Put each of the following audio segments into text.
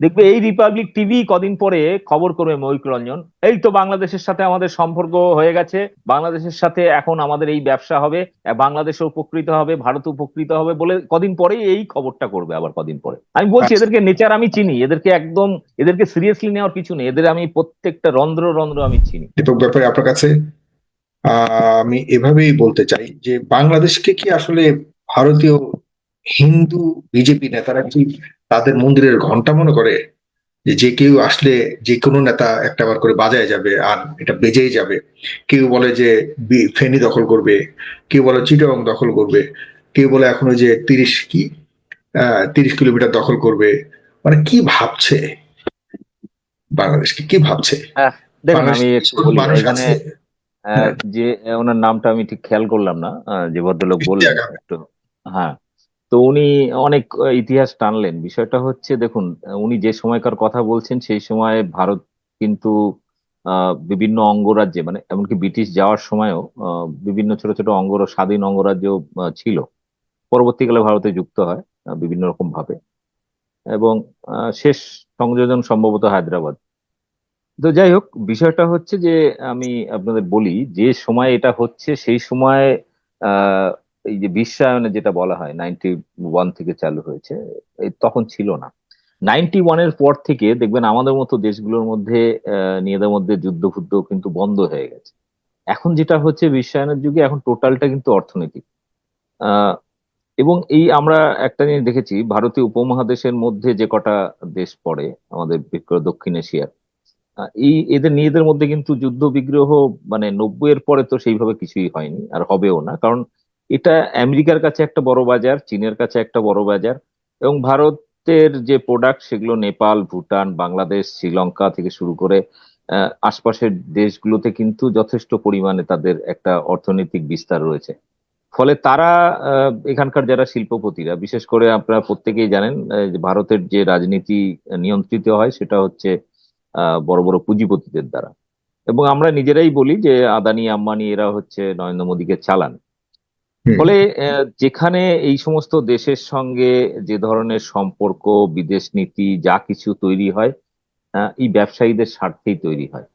দেখবে এই Republic TV কদিন পরে খবর করবে মৌলিক রঞ্জন। এই তো বাংলাদেশের সাথে আমাদের সম্পর্ক হয়ে গেছে। বাংলাদেশের সাথে এখন আমাদের এই ব্যবসা হবে বাংলাদেশ উপকৃত হবে ভারত উপকৃত হবে বলে কদিন পরেই এই খবরটা করবে আবার কদিন পরে। আমি বলছি আচ্ছা। এদেরকে নেচার আমি চিনি এদেরকে একদম এদেরকে সিরিয়াসলি নেওয়ার কিছু নেই এদের আমি প্রত্যেকটা রন্ধ্র রন্ধ্র আমি চিনি। দীপক ব্যাপারে আপনার কাছে আহ, আমি এভাবেই বলতে চাই যে বাংলাদেশকে কি আসলে ভারতীয় হিন্দু বিজেপি নেতারা কি তাদের মন্দিরের ঘণ্টা মনে করে? যে যে কেউ আসলে যে কোনো নেতা একটা বার করে বাজায় যাবে আর এটা বেজেই যাবে। কেউ বলে যে ফেনী দখল করবে কেউ বলে চিটাগং দখল করবে কেউ বলে এখন ওই যে তিরিশ কি তিরিশ কিলোমিটার দখল করবে। মানে কি ভাবছে? বাংলাদেশকে কি ভাবছে? দেখুন বাংলাদেশ আমি একটু বলি এখানে যে ওনার নামটা আমি ঠিক খেয়াল করলাম না যে ভদ্রলোক বললেন একটু হ্যাঁ তো উনি অনেক ইতিহাস টানলেন। বিষয়টা হচ্ছে দেখুন উনি যে সময়কার কথা বলছেন সেই সময় ভারত কিন্তু বিভিন্ন অঙ্গরাজ্যে মানে এমনকি ব্রিটিশ যাওয়ার সময়ও বিভিন্ন ছোট ছোট অঙ্গ স্বাধীন অঙ্গরাজ্য ছিল। পরবর্তীকালে ভারতে যুক্ত হয় বিভিন্ন রকম ভাবে। এবং শেষ সংযোজন সম্ভবত হায়দ্রাবাদ। তো যাই হোক বিষয়টা হচ্ছে যে আমি আপনাদের বলি যে সময় এটা হচ্ছে সেই সময় আহ, এই যে বিশ্বায়নে যেটা বলা হয় নাইনটি ওয়ান থেকে চালু হয়েছে তখন ছিল না। নাইনটি ওয়ানের পর থেকে দেখবেন আমাদের মতো দেশগুলোর মধ্যে নিজেদের মধ্যে যুদ্ধ ফুদ্ধ কিন্তু বন্ধ হয়ে গেছে। এখন যেটা হচ্ছে বিশ্বায়নের যুগে এখন টোটালটা কিন্তু অর্থনৈতিক। এবং এই আমরা একটা জিনিস দেখেছি, ভারতীয় উপমহাদেশের মধ্যে যে কটা দেশ পড়ে, আমাদের দক্ষিণ এশিয়ার এই এদের নিজেদের মধ্যে কিন্তু যুদ্ধ বিগ্রহ মানে নব্বই এর পরে তো সেইভাবে কিছুই হয়নি, আর হবেও না। কারণ এটা আমেরিকার কাছে একটা বড় বাজার, চীনের কাছে একটা বড় বাজার এবং ভারতের যে প্রোডাক্ট সেগুলো নেপাল, ভুটান, বাংলাদেশ, শ্রীলঙ্কা থেকে শুরু করে আশপাশের দেশগুলোতে কিন্তু যথেষ্ট পরিমাণে তাদের একটা অর্থনৈতিক বিস্তার রয়েছে ফলে তারা এখানকার যারা শিল্পপতিরা, বিশেষ করে আপনারা প্রত্যেকেই জানেন ভারতের যে রাজনীতি নিয়ন্ত্রিত হয় সেটা হচ্ছে বড় বড় পুঁজিপতিদের দ্বারা এবং আমরা নিজেরাই বলি যে আদানি, আম্বানি এরা হচ্ছে নরেন্দ্র মোদীকে চালান। ফলে যেখানে এই সমস্ত দেশের সঙ্গে যে ধরনের সম্পর্ক, বিদেশ নীতি, যা কিছু তৈরি হয় এই ব্যবসায়ীদের স্বার্থেই তৈরি হয়।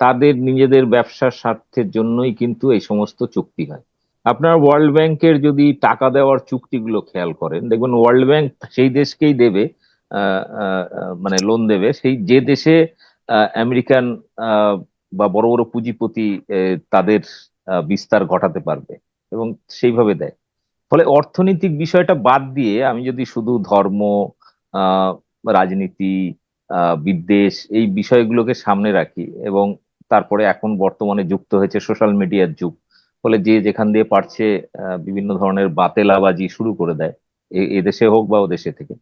তাদের নিজেদের ব্যবসার স্বার্থের জন্যই কিন্তু এই সমস্ত চুক্তি হয়। আপনার ওয়ার্ল্ড ব্যাংকের যদি টাকা দেওয়ার চুক্তিগুলো খেয়াল করেন, দেখবেন ওয়ার্ল্ড ব্যাংক সেই দেশকেই দেবে মানে লোন দেবে। সেই যে দেশে আমেরিকান বা বড় বড় পুঁজিপতি তাদের বিস্তার ঘটাতে পারবে। এবং সেইভাবে দেয়। ফলে অর্থনৈতিক বিষয়টা বাদ দিয়ে আমি যদি শুধু ধর্ম রাজনীতি বিদ্বেষ এই বিষয়গুলোকে সামনে রাখি এবং তারপরে এখন বর্তমানে যুক্ত হয়েছে সোশ্যাল মিডিয়ার যুগ, ফলে যে যেখান দিয়ে পারছে বিভিন্ন ধরনের বাতেলাবাজি শুরু করে দেয় এদেশে হোক বা ওদেশে থেকে।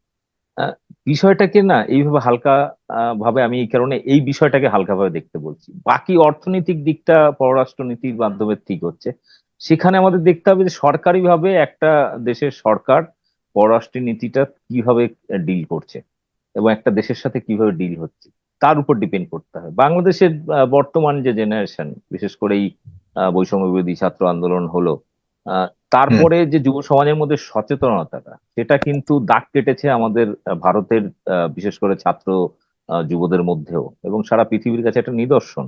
বিষয়টাকে না এইভাবে হালকা ভাবে আমি এই কারণে এই বিষয়টাকে হালকা ভাবে দেখতে বলছি। বাকি অর্থনৈতিক দিকটা পররাষ্ট্রনীতির মাধ্যমে ঠিক হচ্ছে। সেখানে আমাদের দেখতে হবে যে সরকারিভাবে একটা দেশের সরকার পররাষ্ট্র নীতিটা কীভাবে ডিল করছে এবং একটা দেশের সাথে কীভাবে ডিল হচ্ছে তার উপর ডিপেন্ড করতে হয়। বাংলাদেশের বর্তমান যে জেনারেশন বিশেষ করে এই বৈষম্য বিরোধী ছাত্র আন্দোলন হলো আহ, তারপরে যে যুব সমাজের মধ্যে সচেতনতাটা সেটা কিন্তু দাগ কেটেছে আমাদের ভারতের আহ, বিশেষ করে ছাত্র যুবদের মধ্যেও এবং সারা পৃথিবীর কাছে একটা নিদর্শন।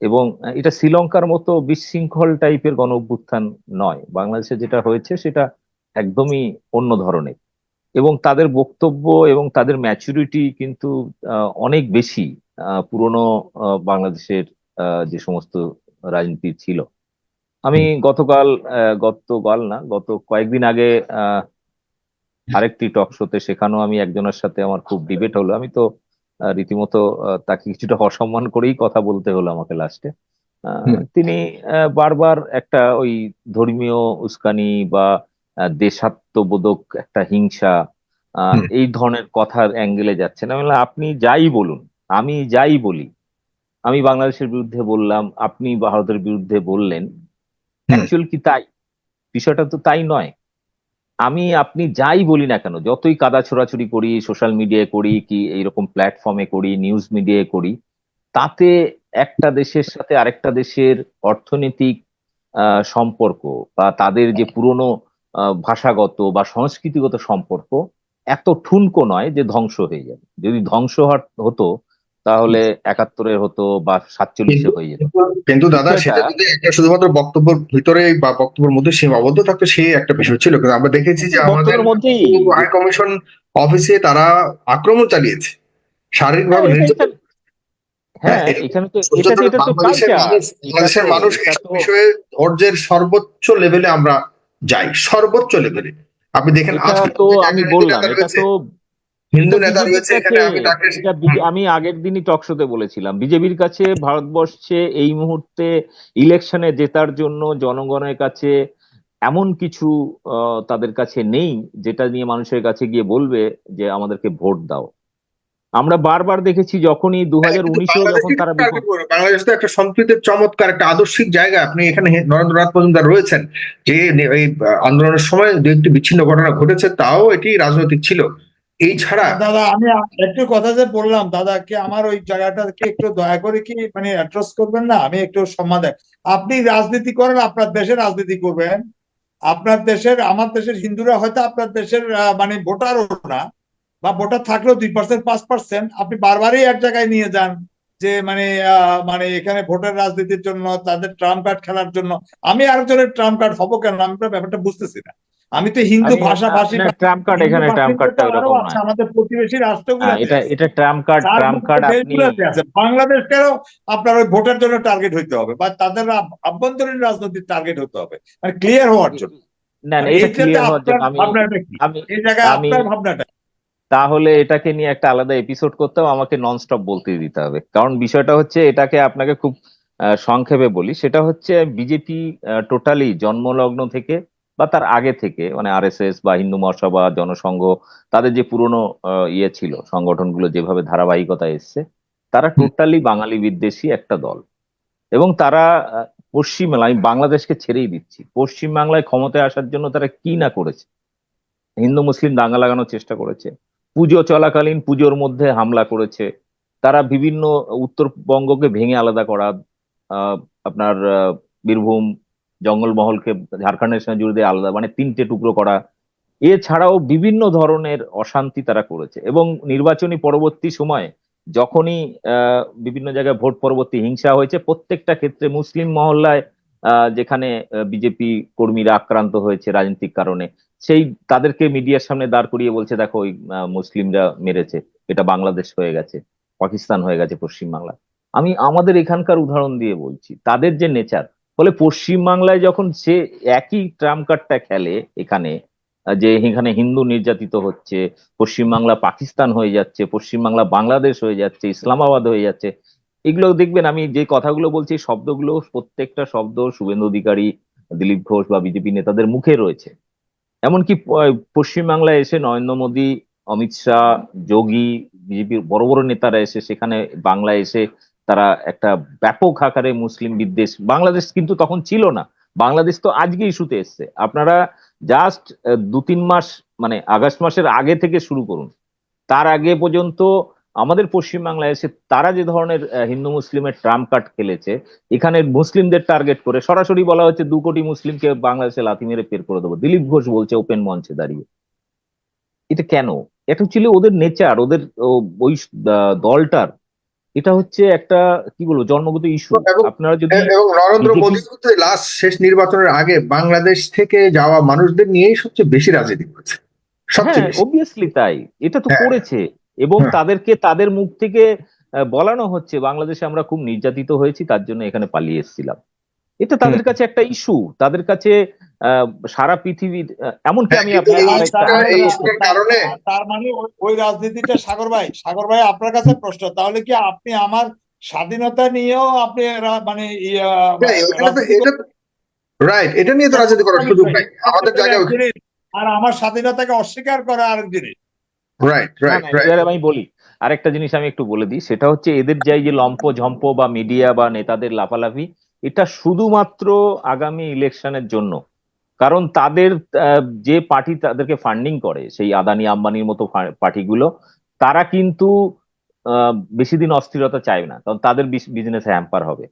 এবং এটা শ্রীলঙ্কার মতো বিশৃঙ্খল টাইপের গণ অভ্যুত্থান নয়। বাংলাদেশে যেটা হয়েছে সেটা একদমই অন্য ধরনের। এবং তাদের বক্তব্য এবং তাদের ম্যাচুরিটি কিন্তু অনেক বেশি পুরনো বাংলাদেশের যে সমস্ত রাজনীতি ছিল। আমি গতকাল গতকাল না, গত কয়েকদিন আগে আরেকটি টক শোতে সেখানেও আমি একজনের সাথে আমার খুব ডিবেট হলো। আমি তো রীতিমতো তাকে কিছুটা অসম্মান করেই কথা বলতে হলো আমাকে লাস্টে। তিনি বারবার একটা ওই ধর্মীয় উস্কানি বা দেশাত্মবোধক একটা হিংসা আহ, এই ধরনের কথার অ্যাঙ্গেলে যাচ্ছেন। আমি বললাম আপনি যাই বলুন আমি যাই বলি। আমি বাংলাদেশের বিরুদ্ধে বললাম আপনি ভারতের বিরুদ্ধে বললেন। অ্যাকচুয়াল কি তাই? বিষয়টা তো তাই নয়। আমি আপনি যাই বলি না কেন, যতই কাদা ছোড়াছুড়ি করি সোশ্যাল মিডিয়ায় করি, কি এইরকম প্ল্যাটফর্মে করি নিউজ মিডিয়ায় করি, তাতে একটা দেশের সাথে আরেকটা দেশের অর্থনৈতিক সম্পর্ক বা তাদের যে পুরনো ভাষাগত বা সংস্কৃতিগত সম্পর্ক এত ঠুনকো নয় যে ধ্বংস হয়ে যাবে। যদি ধ্বংস হতো তাহলে একাত্তরের হতো বা সাতচল্লিশে হয়ে যেত। কিন্তু দাদা সেটা যদি শুধুমাত্র বক্তব্যের ভিতরে বা বক্তব্যের মধ্যে সীমাবদ্ধ থাকতো সেই একটা বিষয় ছিল। কিন্তু আমরা দেখেছি যে আমাদের হাই কমিশন অফিসে তারা আক্রমণ চালিয়েছে। শারীরিকভাবে হ্যাঁ, হ্যাঁ তো বাংলাদেশের মানুষ বিষয়ে ধৈর্যের সর্বোচ্চ লেভেলে আমরা যাই। সর্বোচ্চ লেভেলে আপনি দেখেন তো আমি বললাম এটা তো হিন্দু নেতা রয়েছে এখানে আমি তাকে আমি আগের দিনই টক শোতে বলেছিলাম। বিজেপির কাছে ভারতবর্ষে এই মুহূর্তে ইলেকশনে জেতার জন্য জনগণের কাছে এমন কিছু তাদের কাছে নেই যেটা নিয়ে মানুষের কাছে গিয়ে বলবে যে আমাদেরকে ভোট দাও। আমরা বারবার দেখেছি যখনই দু হাজার উনিশেও যখন তারা বাংলাদেশ তো একটা সম্প্রীতির চমৎকার একটা আদর্শিক জায়গা। আপনি এখানে নরেন্দ্রনাথ মজুমদার রয়েছেন যে এই আন্দোলনের সময় দু একটি বিচ্ছিন্ন ঘটনা ঘটেছে তাও এটি রাজনৈতিক ছিল। এই ছাড়া দাদা, আমি একটু কথা যে বললাম আমার ওই জায়গাটাকে একটু দয়া করে কি মানে অ্যাড্রেস করবেন না? আমি একটু সম্মান আপনি রাজনীতি করেন, আপনার দেশের রাজনীতি করবেন। আপনার দেশের, আমার দেশের হিন্দুরা হয়তো আপনার দেশের মানে ভোটারও না, বা ভোটার থাকলেও দুই পার্সেন্ট পাঁচ পার্সেন্ট আপনি বারবারই এক জায়গায় নিয়ে যান যে মানে মানে এখানে ভোটার রাজনীতির জন্য, তাদের ট্রাম্প কার্ড খেলার জন্য। আমি আরেকজনের ট্রাম্প কার্ড হব কেন? আমি ব্যাপারটা বুঝতেছি না। আমি তো হিন্দু ভাষাভাষী ট্রাম্প কার্ড এখানে ট্রাম্প কার্ডটা এরকম আছে, আমাদের প্রতিবেশী রাষ্ট্রগুলো হ্যাঁ, এটা এটা ট্রাম্প কার্ড ট্রাম্প কার্ড আপনি বাংলাদেশকেও আপনার ওই ভোটের জন্য টার্গেট হইতে হবে বা তাদের আভ- আভ্যন্তরীণ রাজনৈতিক টার্গেট হতে হবে মানে ক্লিয়ার হওয়ার জন্য। না না, এটা ক্লিয়ার হওয়ার জন্য আমি আমি এই জায়গায় আপনার ভাবনাটা তাহলে এটাকে নিয়ে একটা আলাদা এপিসোড করতে হবে আমাকে নন স্টপ বলতে দিতে হবে। কারণ বিষয়টা হচ্ছে এটাকে আপনাকে খুব সংক্ষেপে বলি সেটা হচ্ছে বিজেপি টোটালি জন্মলগ্ন থেকে বা তার আগে থেকে মানে আরএসএস বা হিন্দু মহাসভা জনসংঘ তাদের যে পুরনো ইয়ে ছিল সংগঠনগুলো যেভাবে ধারাবাহিকতা এসছে তারা টোটালি বাঙালি বিদ্বেষী একটা দল। এবং তারা পশ্চিম আমি বাংলাদেশকে ছেড়েই দিচ্ছি পশ্চিম বাংলায় ক্ষমতায় আসার জন্য তারা কি না করেছে? হিন্দু মুসলিম দাঙ্গা লাগানোর চেষ্টা করেছে পুজো চলাকালীন পুজোর মধ্যে হামলা করেছে তারা বিভিন্ন উত্তরবঙ্গকে ভেঙে আলাদা করা আহ, আপনার বীরভূম জঙ্গলমহলকে ঝাড়খণ্ডের সঙ্গে জুড়ে দিয়ে আলাদা মানে তিনটে টুকরো করা। এছাড়াও বিভিন্ন ধরনের অশান্তি তারা করেছে এবং নির্বাচনী পরবর্তী সময়ে যখনই বিভিন্ন জায়গায় ভোট পরবর্তী হিংসা হয়েছে, প্রত্যেকটা ক্ষেত্রে মুসলিম মহল্লায় যেখানে বিজেপি কর্মীরা আক্রান্ত হয়েছে রাজনৈতিক কারণে, সেই তাদেরকে মিডিয়ার সামনে দাঁড় করিয়ে বলছে, দেখো, ওই মুসলিমরা মেরেছে, এটা বাংলাদেশ হয়ে গেছে, পাকিস্তান হয়ে গেছে পশ্চিমবাংলা। আমি আমাদের এখানকার উদাহরণ দিয়ে বলছি, তাদের যে নেচার ফলে পশ্চিমবাংলায় যখন সে একই ট্রাম্প কার্ডটা খেলে এখানে, যে এখানে হিন্দু নির্যাতিত হচ্ছে, পশ্চিমবাংলা পাকিস্তান হয়ে যাচ্ছে, পশ্চিমবাংলা বাংলাদেশ হয়ে যাচ্ছে, ইসলামাবাদ হয়ে যাচ্ছে, এগুলো দেখবেন আমি যে কথাগুলো বলছি শব্দগুলো প্রত্যেকটা শব্দ শুভেন্দু অধিকারী, দিলীপ ঘোষ বা বিজেপি নেতাদের মুখে রয়েছে। এমনকি পশ্চিমবাংলায় এসে নরেন্দ্র মোদী, অমিত শাহ, যোগী, বিজেপির বড় বড় নেতারা এসে সেখানে বাংলায় এসে তারা একটা ব্যাপক আকারে মুসলিম বিদ্বেষ, বাংলাদেশ কিন্তু তখন ছিল না। বাংলাদেশ তো আজকে ইস্যুতে এসছে। আপনারা জাস্ট দু তিন মাস মানে আগস্ট মাসের আগে থেকে শুরু করুন। তার আগে পর্যন্ত আমাদের পশ্চিমবাংলায় এসে তারা যে ধরনের হিন্দু মুসলিমের ট্রাম্প কার্ড খেলেছে, এখানে মুসলিমদের টার্গেট করে সরাসরি বলা হচ্ছে দু কোটি মুসলিমকে বাংলাদেশে লাথি মেরে পের করে দেবো। দিলীপ ঘোষ বলছে ওপেন মঞ্চে দাঁড়িয়ে। এটা কেন? এটা ছিল ওদের নেচার, ওদের ওই দলটার এটা হচ্ছে একটা কি বলব জন্মগত ইস্যু আপনারা যদি এবং নরেন্দ্র মোদী লাস্ট শেষ নির্বাচনের আগে বাংলাদেশ থেকে যাওয়া মানুষদের নিয়েই সবচেয়ে বেশি রাজনীতি করেছে। সবচেয়ে হ্যাঁ অবভিয়াসলি তাই। এটা তো হ্যাঁ। করেছে। এবং হ্যাঁ। তাদেরকে তাদের মুখ থেকে বলানো হচ্ছে বাংলাদেশে আমরা খুব নির্যাতিত হয়েছি তার জন্য এখানে পালিয়ে এসেছিলাম। এটা তাদের কাছে একটা ইস্যু তাদের কাছে সারা পৃথিবীর আহ, এমনকি হ্যাঁ, আমি কারণে তার মানে ওই- রাজনীতিটা সাগর ভাই সাগর ভাই আপনার কাছে প্রশ্ন। তাহলে কি আপনি আমার স্বাধীনতা নিয়েও আপনি মানে ইয়া, হ্যাঁ, রাইট এটা নিয়ে তো রাজনীতি করার সুযোগ নাই। আমাদের জায়গায় আর আমার স্বাধীনতাকে অস্বীকার করা আরেক জিনিস। রাইট রাইট রাইট আমি বলি আরেকটা জিনিস আমি একটু বলে দিই সেটা হচ্ছে এদের যাই যে লম্প ঝম্প বা মিডিয়া বা নেতাদের লাফালাফি এটা শুধুমাত্র আগামী ইলেকশনের জন্য। কারণ তাদের যে পার্টি তাদেরকে ফান্ডিং করে সেই আদানি আম্বানির মতো পার্টিগুলো তারা কিন্তু আহ, বেশি দিন অস্থিরতা চায় না কারণ তাদের বিজনেস হ্যাম্পার হবে।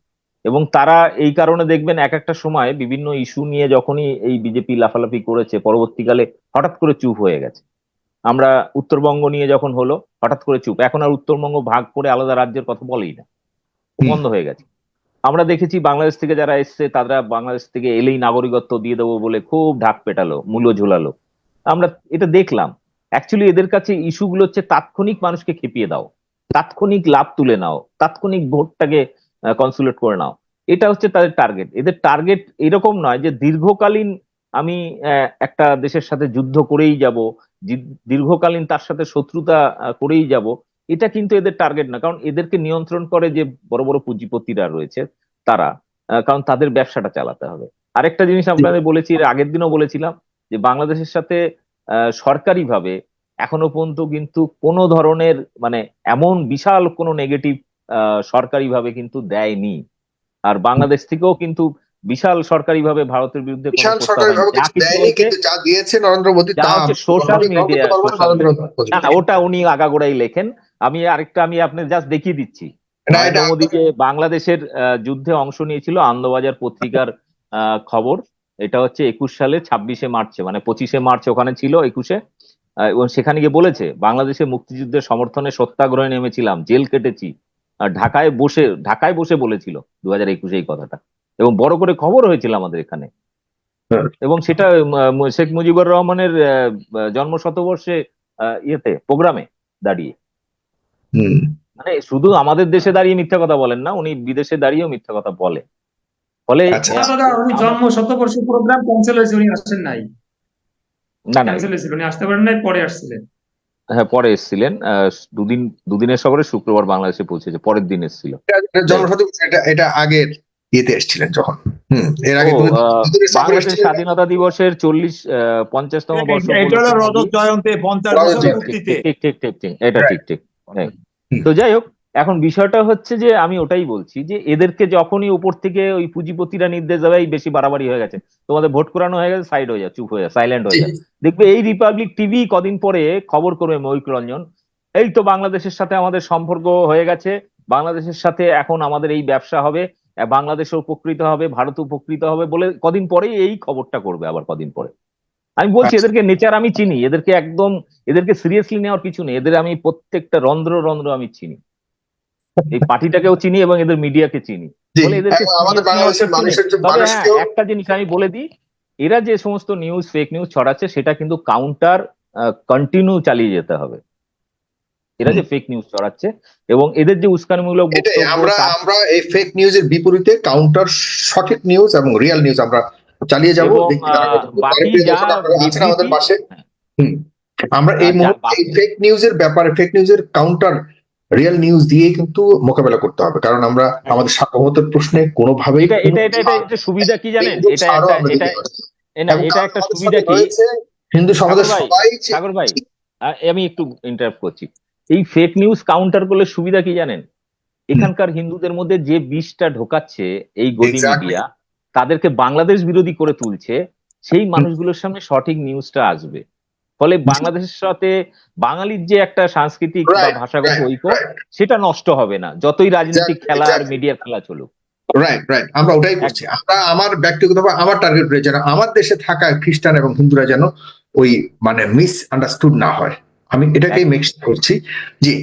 এবং তারা এই কারণে দেখবেন এক একটা সময় বিভিন্ন ইস্যু নিয়ে যখনই এই বিজেপি লাফালাফি করেছে পরবর্তীকালে হঠাৎ করে চুপ হয়ে গেছে। আমরা উত্তরবঙ্গ নিয়ে যখন হলো হঠাৎ করে চুপ। এখন আর উত্তরবঙ্গ ভাগ করে আলাদা রাজ্যের কথা বলেই না। বন্ধ হয়ে গেছে। আমরা দেখেছি বাংলাদেশ থেকে যারা এসছে, তারা বাংলাদেশ থেকে এলেই নাগরিকত্ব দিয়ে দেবো বলে খুব ঢাক পেটালো, মূল্য ঝোলালো। আমরা এটা দেখলাম। অ্যাকচুয়ালি এদের কাছে ইস্যুগুলো হচ্ছে তাৎক্ষণিক মানুষকে খেপিয়ে দাও, তাৎক্ষণিক লাভ তুলে নাও, তাৎক্ষণিক ভোটটাকে কনসুলেট করে নাও। এটা হচ্ছে তাদের টার্গেট এদের টার্গেট এরকম নয় যে দীর্ঘকালীন আমি একটা দেশের সাথে যুদ্ধ করেই যাব দীর্ঘকালীন তার সাথে শত্রুতা করেই যাব এটা কিন্তু এদের টার্গেট না কারণ এদেরকে নিয়ন্ত্রণ করে যে বড় বড় পুঁজিপতিরা রয়েছে তারা কারণ তাদের ব্যবসাটা চালাতে হবে। আরেকটা জিনিস আপনাদের বলেছি এর আগের দিনও বলেছিলাম যে বাংলাদেশের সাথে আহ, সরকারিভাবে এখনও পর্যন্ত কিন্তু কোনো ধরনের মানে এমন বিশাল কোনো নেগেটিভ সরকারিভাবে কিন্তু দেয়নি। আর বাংলাদেশ থেকেও কিন্তু বিশাল সরকারিভাবে ভারতের বিরুদ্ধে বিশাল প্রস্তাব সরকারি হয়নি। যা কিছু দেয়নি কিন্তু যা দিয়েছে নরেন্দ্র মোদী তা হচ্ছে করতে পারব না। না ওটা উনি আগাগোড়াই লেখেন। আমি আরেকটা আমি আপনার জাস্ট দেখিয়ে দিচ্ছি। নরেন্দ্র মোদী যে বাংলাদেশের যুদ্ধে অংশ নিয়েছিল আনন্দবাজার পত্রিকার খবর এটা হচ্ছে একুশ সালে ছাব্বিশে মার্চে মানে পঁচিশে মার্চ ওখানে ছিল একুশে। এবং সেখানে গিয়ে বলেছে বাংলাদেশে মুক্তিযুদ্ধের সমর্থনে সত্যাগ্রহে নেমেছিলাম জেল কেটেছি। আর ঢাকায় বসে ঢাকায় বসে বলেছিল দু হাজার একুশে এই কথাটা। এবং বড় করে খবর হয়েছিল আমাদের এখানে। হ্যাঁ। এবং সেটা শেখ মুজিবুর রহমানের আহ, জন্ম শতবর্ষে আহ, ইয়েতে প্রোগ্রামে দাঁড়িয়ে। মানে শুধু আমাদের দেশে দাঁড়িয়ে মিথ্যা কথা বলেন না উনি বিদেশে দাঁড়িয়েও মিথ্যা কথা বলে। ফলে আচ্ছা। উনি জন্ম শতবর্ষ প্রোগ্রাম ক্যান্সেল হয়েছে উনি আসেন নাই। না না। ক্যান্সেল হয়েছিল উনি আসতে পারেন নাই পরে আসছিলেন। হ্যাঁ পরে এসেছিলেন। আহ, দুদিন দুদিনের সফরে শুক্রবার বাংলাদেশে পৌঁছেছে পরের দিন এসেছিল। এটা আগের ইয়েতে এসেছিলেন যখন। হুম এর আগে আহ, বাংলাদেশের স্বাধীনতা দিবসের চল্লিশ পঞ্চাশতম বর্ষ রজত জয়ন্তী পঞ্চাশ ঠিক ঠিক ঠিক ঠিক এটা ঠিক ঠিক। তো যাই হোক এখন বিষয়টা হচ্ছে যে আমি ওটাই বলছি যে এদেরকে যখনই উপর থেকে ওই পুঁজিপতিরা নির্দেশ দেবে এই বেশি বাড়াবাড়ি হয়ে গেছে। তোমাদের ভোট করানো হয়ে গেছে সাইড হয়ে যায় চুপ হয়ে যায় সাইলেন্ট হয়ে যায় দেখবে এই রিপাবলিক টিভি কদিন পরে খবর করবে মৌলিক রঞ্জন। এই তো বাংলাদেশের সাথে আমাদের সম্পর্ক হয়ে গেছে। বাংলাদেশের সাথে এখন আমাদের এই ব্যবসা হবে। বাংলাদেশ উপকৃত হবে ভারত উপকৃত হবে বলে কদিন পরেই এই খবরটা করবে আবার কদিন পরে। আমি বলছি আচ্ছা। এদেরকে নেচার আমি চিনি এদেরকে একদম এদেরকে সিরিয়াসলি নেওয়ার কিছু নেই এদের আমি প্রত্যেকটা রন্ধ্র রন্ধ্র আমি চিনি। এই পার্টিটাকেও চিনি এবং এদের মিডিয়াকে চিনি। হ্যাঁ একটা জিনিস আমি বলে দিই এরা যে সমস্ত নিউজ ফেক নিউজ ছড়াচ্ছে সেটা কিন্তু কাউন্টার কন্টিনিউ চালিয়ে যেতে হবে। এরা যে ফেক নিউজ ছড়াচ্ছে এবং এদের যে উস্কানিমূলক আমরা আমরা এই ফেক নিউজের বিপরীতে কাউন্টার সঠিক নিউজ এবং রিয়েল নিউজ আমরা চালিয়ে যাব আছেন আমাদের পাশে। হ্যাঁ। আমরা এই আর যা মুহূর্তে ফেক নিউজের ব্যাপারে ফেক নিউজের কাউন্টার রিয়েল নিউজ দিয়েই কিন্তু মোকাবেলা করতে হবে কারণ আমরা আমাদের সার্বভৌমত্বের প্রশ্নে কোনোভাবেই এটা এটা এটা এটা এটা সুবিধা কি জানেন? এটা একটা এটা এটা একটা সুবিধা কি? হিন্দু সমাজের সবাই সাগর ভাই আমি একটু ইন্টারাপ্ট করছি। এই ফেক নিউজ কাউন্টার করলে সুবিধা কি জানেন? এখানকার হিন্দুদের মধ্যে যে বিষটা ঢোকাচ্ছে এই গদি মিডিয়া তাদেরকে বাংলাদেশ বিরোধী করে তুলছে সেই মানুষগুলোর সামনে সঠিক নিউজটা আসবে। ফলে বাংলাদেশের সাথে বাঙালির যে একটা সাংস্কৃতিক বা ভাষাগত ঐক্য সেটা নষ্ট হবে না যতই রাজনৈতিক খেলা আর. মিডিয়ার খেলা চলুক। রাইট রাইট আমরা ওটাই করছি। আমরা আমার ব্যক্তিগতভাবে আমার টার্গেট রয়েছে আমার দেশে থাকা খ্রিস্টান এবং হিন্দুরা যেন ওই মানে মিস আন্ডারস্টুড না হয়। আমি এটাকেই মেক্সড করছি জি।